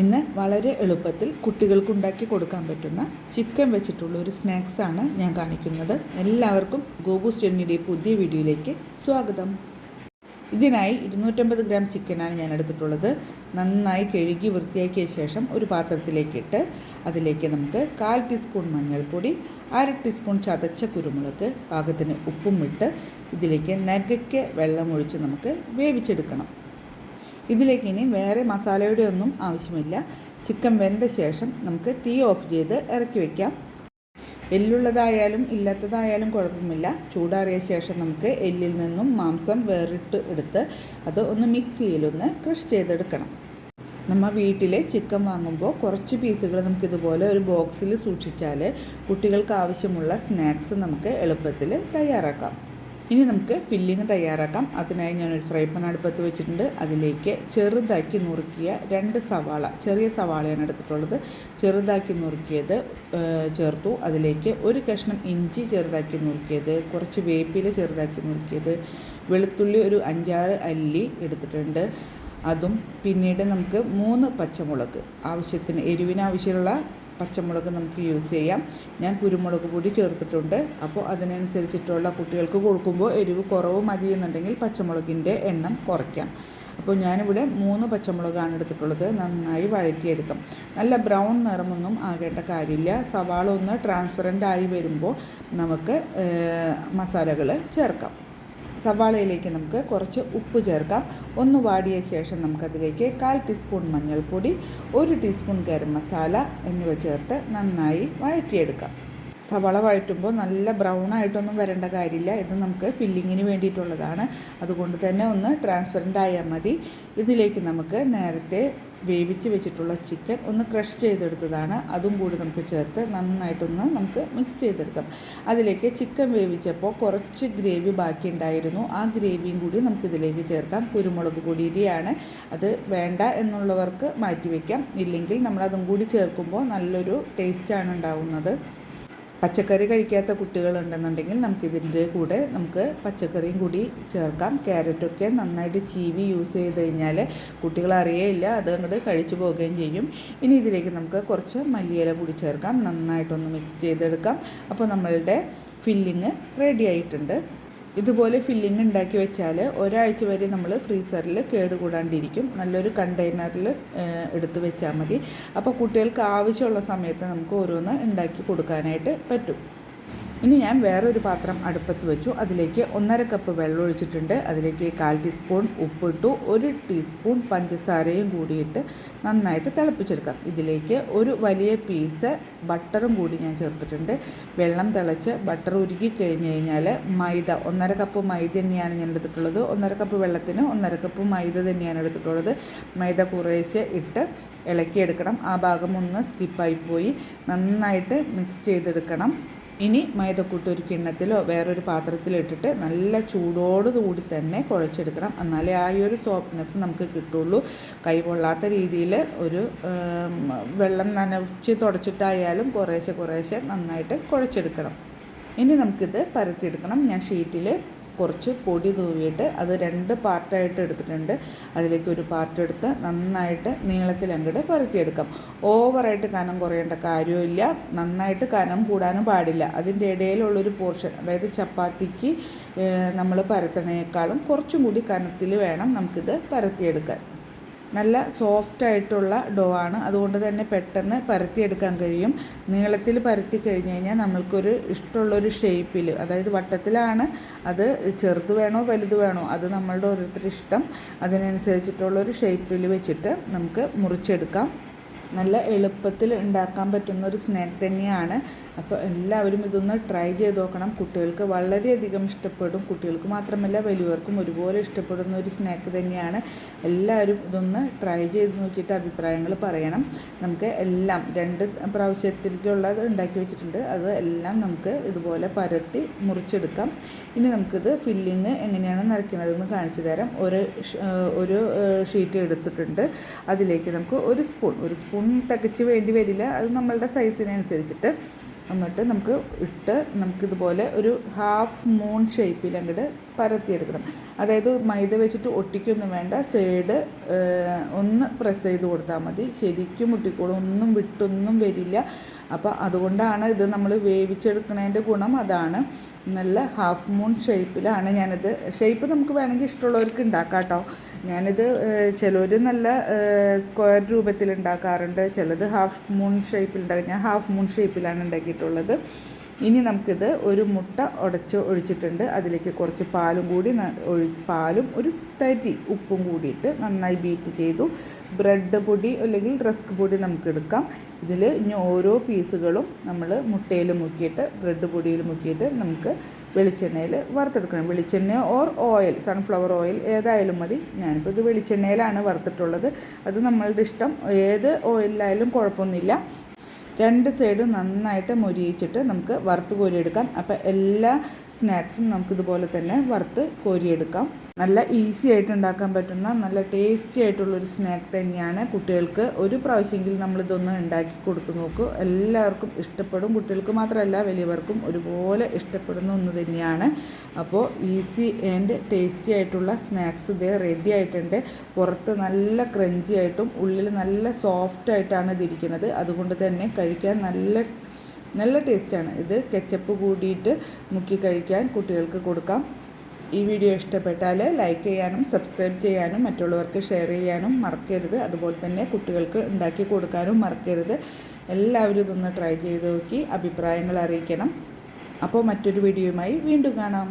ഇന്ന് വളരെ എളുപ്പത്തിൽ കുട്ടികൾക്ക് ഉണ്ടാക്കി കൊടുക്കാൻ പറ്റുന്ന ചിക്കൻ വെച്ചിട്ടുള്ള ഒരു സ്നാക്സാണ് ഞാൻ കാണിക്കുന്നത്. എല്ലാവർക്കും ഗോബൂസ് ചെണ്ണിയുടെ പുതിയ വീഡിയോയിലേക്ക് സ്വാഗതം. ഇതിനായി ഇരുന്നൂറ്റമ്പത് ഗ്രാം ചിക്കനാണ് ഞാൻ എടുത്തിട്ടുള്ളത്. നന്നായി കഴുകി വൃത്തിയാക്കിയ ശേഷം ഒരു പാത്രത്തിലേക്കിട്ട് അതിലേക്ക് നമുക്ക് കാൽ ടീസ്പൂൺ മഞ്ഞൾപ്പൊടി അര ടീസ്പൂൺ ചതച്ച കുരുമുളക് പാകത്തിന് ഉപ്പും ഇട്ട് ഇതിലേക്ക് നഗയ്ക്ക് വെള്ളമൊഴിച്ച് നമുക്ക് വേവിച്ചെടുക്കണം. ഇതിലേക്ക് ഇനി വേറെ മസാലയുടെ ഒന്നും ആവശ്യമില്ല. ചിക്കൻ വെന്ത ശേഷം നമുക്ക് തീ ഓഫ് ചെയ്ത് ഇറക്കി വയ്ക്കാം എല്ലുള്ളതായാലും ഇല്ലാത്തതായാലും കുഴപ്പമില്ല. ചൂടാറിയ ശേഷം നമുക്ക് എല്ലിൽ നിന്നും മാംസം വേറിട്ട് എടുത്ത് അത് ഒന്ന് മിക്സിയിലൊന്ന് ക്രഷ് ചെയ്തെടുക്കണം. നമ്മൾ വീട്ടിലെ ചിക്കൻ വാങ്ങുമ്പോൾ കുറച്ച് പീസുകൾ നമുക്കിതുപോലെ ഒരു ബോക്സിൽ സൂക്ഷിച്ചാൽ കുട്ടികൾക്ക് ആവശ്യമുള്ള സ്നാക്സ് നമുക്ക് എളുപ്പത്തിൽ തയ്യാറാക്കാം. ഇനി നമുക്ക് ഫില്ലിങ് തയ്യാറാക്കാം. അതിനായി ഞാനൊരു ഫ്രൈ പാൻ അടുപ്പത്ത് വെച്ചിട്ടുണ്ട്. അതിലേക്ക് ചെറുതാക്കി നുറുക്കിയ രണ്ട് സവാള ചെറിയ സവാളയാണ് എടുത്തിട്ടുള്ളത്. ചെറുതാക്കി നുറുക്കിയത് ചേർത്തു. അതിലേക്ക് ഒരു കഷ്ണം ഇഞ്ചി ചെറുതാക്കി നുറുക്കിയത് കുറച്ച് വേപ്പില ചെറുതാക്കി നുറുക്കിയത് വെളുത്തുള്ളി ഒരു അഞ്ചാറ് അല്ലി എടുത്തിട്ടുണ്ട്. അതും പിന്നീട് നമുക്ക് മൂന്ന് പച്ചമുളക് ആവശ്യത്തിന് എരിവിന് ആവശ്യമുള്ള പച്ചമുളക് നമുക്ക് യൂസ് ചെയ്യാം. ഞാൻ കുരുമുളക് പൊടി ചേർത്തിട്ടുണ്ട്. അപ്പോൾ അതിനനുസരിച്ചിട്ടുള്ള കുട്ടികൾക്ക് കൊടുക്കുമ്പോൾ എരിവ് കുറവ് മതി എന്നുണ്ടെങ്കിൽ പച്ചമുളകിന്റെ എണ്ണം കുറയ്ക്കാം. അപ്പോൾ ഞാനിവിടെ മൂന്ന് പച്ചമുളകാണ് എടുത്തിട്ടുള്ളത്. നന്നായി വഴറ്റിയെടുക്കാം. നല്ല ബ്രൗൺ നിറമൊന്നും ആകേണ്ട കാര്യമില്ല. സവാള ഒന്ന് ട്രാൻസ്പെറന്റ് ആയി വരുമ്പോൾ നമുക്ക് മസാലകൾ ചേർക്കാം. സവാളയിലേക്ക് നമുക്ക് കുറച്ച് ഉപ്പ് ചേർക്കാം. ഒന്ന് വാടിയ ശേഷം നമുക്കതിലേക്ക് കാൽ ടീസ്പൂൺ മഞ്ഞൾപ്പൊടി ഒരു ടീസ്പൂൺ ഗരം മസാല എന്നിവ ചേർത്ത് നന്നായി വഴറ്റിയെടുക്കാം. സവാള വഴറ്റുമ്പോൾ നല്ല ബ്രൗൺ ആയിട്ടൊന്നും വരേണ്ട കാര്യമില്ല. ഇത് നമുക്ക് ഫില്ലിങ്ങിന് വേണ്ടിയിട്ടുള്ളതാണ്. അതുകൊണ്ട് തന്നെ ഒന്ന് ട്രാൻസ്പെറന്റ് ആയാൽ മതി. ഇതിലേക്ക് നമുക്ക് നേരത്തെ വേവിച്ച് വെച്ചിട്ടുള്ള ചിക്കൻ ഒന്ന് ക്രഷ് ചെയ്തെടുത്തതാണ്. അതും കൂടി നമുക്ക് ചേർത്ത് നന്നായിട്ടൊന്ന് നമുക്ക് മിക്സ് ചെയ്തെടുക്കാം. അതിലേക്ക് ചിക്കൻ വേവിച്ചപ്പോൾ കുറച്ച് ഗ്രേവി ബാക്കി ഉണ്ടായിരുന്നു ആ ഗ്രേവിയും കൂടി നമുക്കിതിലേക്ക് ചേർക്കാം. കുരുമുളക് പൊടിയുടെയാണ് അത് വേണ്ട എന്നുള്ളവർക്ക് മാറ്റി വയ്ക്കാം ഇല്ലെങ്കിൽ നമ്മളതും കൂടി ചേർക്കുമ്പോൾ നല്ലൊരു ടേസ്റ്റാണ് ഉണ്ടാവുന്നത്. പച്ചക്കറി കഴിക്കാത്ത കുട്ടികളുണ്ടെന്നുണ്ടെങ്കിൽ നമുക്കിതിന്റെ കൂടെ നമുക്ക് പച്ചക്കറിയും കൂടി ചേർക്കാം. ക്യാരറ്റൊക്കെ നന്നായിട്ട് ചീവി യൂസ് ചെയ്ത് കഴിഞ്ഞാൽ കുട്ടികൾ അറിയേയില്ല അത് അങ്ങോട്ട് കഴിച്ചു പോവുകയും ചെയ്യും. ഇനി ഇതിലേക്ക് നമുക്ക് കുറച്ച് മല്ലിയില കൂടി ചേർക്കാം. നന്നായിട്ടൊന്ന് മിക്സ് ചെയ്തെടുക്കാം. അപ്പോൾ നമ്മളുടെ ഫില്ലിങ് റെഡി ആയിട്ടുണ്ട്. ഇതുപോലെ ഫില്ലിംഗ് ഉണ്ടാക്കി വെച്ചാൽ ഒരാഴ്ച വരെ നമ്മൾ ഫ്രീസറിൽ കേടുകൂടാണ്ടിരിക്കും നല്ലൊരു കണ്ടെയ്നറിൽ എടുത്തു വെച്ചാൽ മതി. അപ്പോൾ കുട്ടികൾക്ക് ആവശ്യമുള്ള സമയത്ത് നമുക്ക് ഓരോന്ന് ഉണ്ടാക്കി കൊടുക്കാനായിട്ട് പറ്റും. ഇനി ഞാൻ വേറൊരു പാത്രം അടുപ്പത്ത് വെച്ചു. അതിലേക്ക് ഒന്നര കപ്പ് വെള്ളം ഒഴിച്ചിട്ടുണ്ട് അതിലേക്ക് കാൽ ടീസ്പൂൺ ഉപ്പിട്ടു. ഒരു ടീസ്പൂൺ പഞ്ചസാരയും കൂടിയിട്ട് നന്നായിട്ട് തിളപ്പിച്ചെടുക്കാം. ഇതിലേക്ക് ഒരു വലിയ പീസ് ബട്ടറും കൂടി ഞാൻ ചേർത്തിട്ടുണ്ട്. വെള്ളം തിളച്ച് ബട്ടർ ഉരുകി കഴിഞ്ഞ് കഴിഞ്ഞാൽ മൈദ ഒന്നര കപ്പ് മൈദ തന്നെയാണ് ഞാൻ എടുത്തിട്ടുള്ളത്. ഒന്നര കപ്പ് വെള്ളത്തിന് ഒന്നര കപ്പ് മൈദ തന്നെയാണ് എടുത്തിട്ടുള്ളത്. മൈദ കുറേശ്ശെ ഇട്ട് ഇളക്കിയെടുക്കണം. ആ ഭാഗം ഒന്ന് സ്കിപ്പായി പോയി. നന്നായിട്ട് മിക്സ് ചെയ്തെടുക്കണം. ഇനി മൈദക്കൂട്ട് ഒരു കിണ്ണത്തിലോ വേറൊരു പാത്രത്തിലോ ഇട്ടിട്ട് നല്ല ചൂടോടുകൂടി തന്നെ കുഴച്ചെടുക്കണം. എന്നാലേ ആ ഒരു സോഫ്റ്റ്നെസ് നമുക്ക് കിട്ടുള്ളൂ. കൈ പൊള്ളാത്ത രീതിയിൽ ഒരു വെള്ളം നനച്ച് തുടച്ചിട്ടായാലും കുറേശ്ശെ കുറേശ്ശെ നന്നായിട്ട് കുഴച്ചെടുക്കണം. ഇനി നമുക്കിത് പരത്തിയെടുക്കണം. ഞാൻ ഷീറ്റിൽ കുറച്ച് പൊടി തൂവിയിട്ട് അത് രണ്ട് പാർട്ടായിട്ട് എടുത്തിട്ടുണ്ട്. അതിലേക്ക് ഒരു പാർട്ട് എടുത്ത് നന്നായിട്ട് നീളത്തിൽ അങ്ങോട്ട് പരത്തിയെടുക്കാം. ഓവറായിട്ട് കനം കുറയേണ്ട കാര്യമില്ല നന്നായിട്ട് കനം കൂടാനും പാടില്ല. അതിന്റെ ഇടയിലുള്ളൊരു പോർഷൻ അതായത് ചപ്പാത്തിക്ക് നമ്മൾ പരത്തണേക്കാളും കുറച്ചും കൂടി കനത്തിൽ വേണം നമുക്കിത് പരത്തിയെടുക്കാൻ. നല്ല സോഫ്റ്റ് ആയിട്ടുള്ള ഡോ ആണ്. അതുകൊണ്ട് തന്നെ പെട്ടെന്ന് പരത്തിയെടുക്കാൻ കഴിയും. നീളത്തിൽ പരത്തി കഴിഞ്ഞ് കഴിഞ്ഞാൽ നമ്മൾക്കൊരു ഇഷ്ടമുള്ളൊരു ഷേപ്പിൽ അതായത് വട്ടത്തിലാണ് അത് ചെറുത് വേണോ വലുത് വേണോ അത് നമ്മളുടെ ഓരോരുത്തരുടെ ഇഷ്ടം. അതിനനുസരിച്ചിട്ടുള്ളൊരു ഷേപ്പിൽ വെച്ചിട്ട് നമുക്ക് മുറിച്ചെടുക്കാം. നല്ല എളുപ്പത്തിൽ ഉണ്ടാക്കാൻ പറ്റുന്ന ഒരു സ്നാക്ക് തന്നെയാണ് അപ്പോൾ എല്ലാവരും ഇതൊന്ന് ട്രൈ ചെയ്ത് നോക്കണം. കുട്ടികൾക്ക് വളരെയധികം ഇഷ്ടപ്പെടും. കുട്ടികൾക്ക് മാത്രമല്ല വലിയവർക്കും ഒരുപോലെ ഇഷ്ടപ്പെടുന്ന ഒരു സ്നാക്ക് തന്നെയാണ്. എല്ലാവരും ഇതൊന്ന് ട്രൈ ചെയ്ത് നോക്കിയിട്ട് അഭിപ്രായങ്ങൾ പറയണം. നമുക്ക് എല്ലാം രണ്ട് പ്രാവശ്യത്തിലേക്കുള്ളത് ഉണ്ടാക്കി വെച്ചിട്ടുണ്ട്. അത് എല്ലാം നമുക്ക് ഇതുപോലെ പരത്തി മുറിച്ചെടുക്കാം. ഇനി നമുക്കിത് ഫില്ലിങ് എങ്ങനെയാണ് നിറയ്ക്കുന്നതെന്ന് കാണിച്ചു തരാം. ഒരു ഒരു ഷീറ്റ് എടുത്തിട്ടുണ്ട്. അതിലേക്ക് നമുക്ക് ഒരു സ്പൂൺ ഒരു സ്പൂൺ തികച്ച് വേണ്ടി വരില്ല. അത് നമ്മളുടെ സൈസിനനുസരിച്ചിട്ട് എന്നിട്ട് നമുക്ക് ഇട്ട് നമുക്കിതുപോലെ ഒരു ഹാഫ് മൂൺ ഷേപ്പിൽ അങ്ങോട്ട് പരത്തിയെടുക്കണം. അതായത് മൈദ വെച്ചിട്ട് ഒട്ടിക്കൊന്നും വേണ്ട. സൈഡ് ഒന്ന് പ്രസ് ചെയ്ത് കൊടുത്താൽ മതി. ശരിക്കും മുട്ടിക്കോളും. ഒന്നും വിട്ടൊന്നും വരില്ല. അപ്പോൾ അതുകൊണ്ടാണ് ഇത് നമ്മൾ വേവിച്ചെടുക്കുന്നതിന്റെ ഗുണം അതാണ്. നല്ല ഹാഫ് മൂൺ ഷേപ്പിലാണ് ഞാനിത്. ഷേപ്പ് നമുക്ക് വേണമെങ്കിൽ ഇഷ്ടമുള്ളവർക്ക് ഉണ്ടാക്കാം കേട്ടോ ഞാനിത് ചിലർ നല്ല സ്ക്വയർ രൂപത്തിൽ ഉണ്ടാക്കാറുണ്ട് ചിലത് ഹാഫ് മൂൺ ഷേപ്പിൽ ഉണ്ടാക്കും ഞാൻ ഹാഫ് മൂൺ ഷേപ്പിലാണ് ഉണ്ടാക്കിയിട്ടുള്ളത് ഇനി നമുക്കിത് ഒരു മുട്ട ഉടച്ച് ഒഴിച്ചിട്ടുണ്ട്. അതിലേക്ക് കുറച്ച് പാലും കൂടി പാലും ഒരു തരി ഉപ്പും കൂടിയിട്ട് നന്നായി ബീറ്റ് ചെയ്തു. ബ്രെഡ് പൊടി അല്ലെങ്കിൽ റസ്ക് പൊടി നമുക്ക് എടുക്കാം ഇതിൽ ഇനി ഓരോ പീസുകളും നമ്മൾ മുട്ടയിൽ മുക്കിയിട്ട് ബ്രെഡ് പൊടിയിൽ മുക്കിയിട്ട് നമുക്ക് വെളിച്ചെണ്ണയിൽ വറുത്തെടുക്കണം. വെളിച്ചെണ്ണ ഓർ ഓയിൽ സൺഫ്ലവർ ഓയിൽ ഏതായാലും മതി. ഞാനിപ്പോൾ ഇത് വെളിച്ചെണ്ണയിലാണ് വറുത്തിട്ടുള്ളത്. അത് നമ്മളുടെ ഇഷ്ടം. ഏത് ഓയിലായാലും കുഴപ്പമൊന്നുമില്ല. രണ്ട് സൈഡും നന്നായിട്ട് മൊരിയിച്ചിട്ട് നമുക്ക് വറുത്ത് കോരിയെടുക്കാം. അപ്പോൾ എല്ലാ സ്നാക്സും നമുക്കിതുപോലെ തന്നെ വറുത്ത് കോരിയെടുക്കാം. നല്ല ഈസി ആയിട്ട് ഉണ്ടാക്കാൻ പറ്റുന്ന നല്ല ടേസ്റ്റി ആയിട്ടുള്ളൊരു സ്നാക്ക് തന്നെയാണ് കുട്ടികൾക്ക്. ഒരു പ്രാവശ്യമെങ്കിലും നമ്മളിതൊന്ന് ഉണ്ടാക്കി കൊടുത്തു നോക്കൂ. എല്ലാവർക്കും ഇഷ്ടപ്പെടും. കുട്ടികൾക്ക് മാത്രമല്ല വലിയവർക്കും ഒരുപോലെ ഇഷ്ടപ്പെടുന്ന ഒന്ന് തന്നെയാണ്. അപ്പോൾ ഈസി ആൻഡ് ടേസ്റ്റി ആയിട്ടുള്ള സ്നാക്സ് ഇത് റെഡി ആയിട്ടുണ്ട്. പുറത്ത് നല്ല ക്രഞ്ചി ആയിട്ടും ഉള്ളിൽ നല്ല സോഫ്റ്റ് ആയിട്ടാണ് ഇതിരിക്കുന്നത്. അതുകൊണ്ട് തന്നെ കഴിക്കാൻ നല്ല നല്ല ടേസ്റ്റാണ് ഇത് കെച്ചപ്പ് കൂടിയിട്ട് മുക്കി കഴിക്കാൻ കുട്ടികൾക്ക് കൊടുക്കാം. ഈ വീഡിയോ ഇഷ്ടപ്പെട്ടാൽ ലൈക്ക് ചെയ്യാനും സബ്സ്ക്രൈബ് ചെയ്യാനും മറ്റുള്ളവർക്ക് ഷെയർ ചെയ്യാനും മറക്കരുത്. അതുപോലെ തന്നെ കുട്ടികൾക്ക് ഉണ്ടാക്കി കൊടുക്കാനും മറക്കരുത്. എല്ലാവരും ഇതൊന്ന് ട്രൈ ചെയ്ത് നോക്കി അഭിപ്രായങ്ങൾ അറിയിക്കണം. അപ്പോൾ മറ്റൊരു വീഡിയോയുമായി വീണ്ടും കാണാം.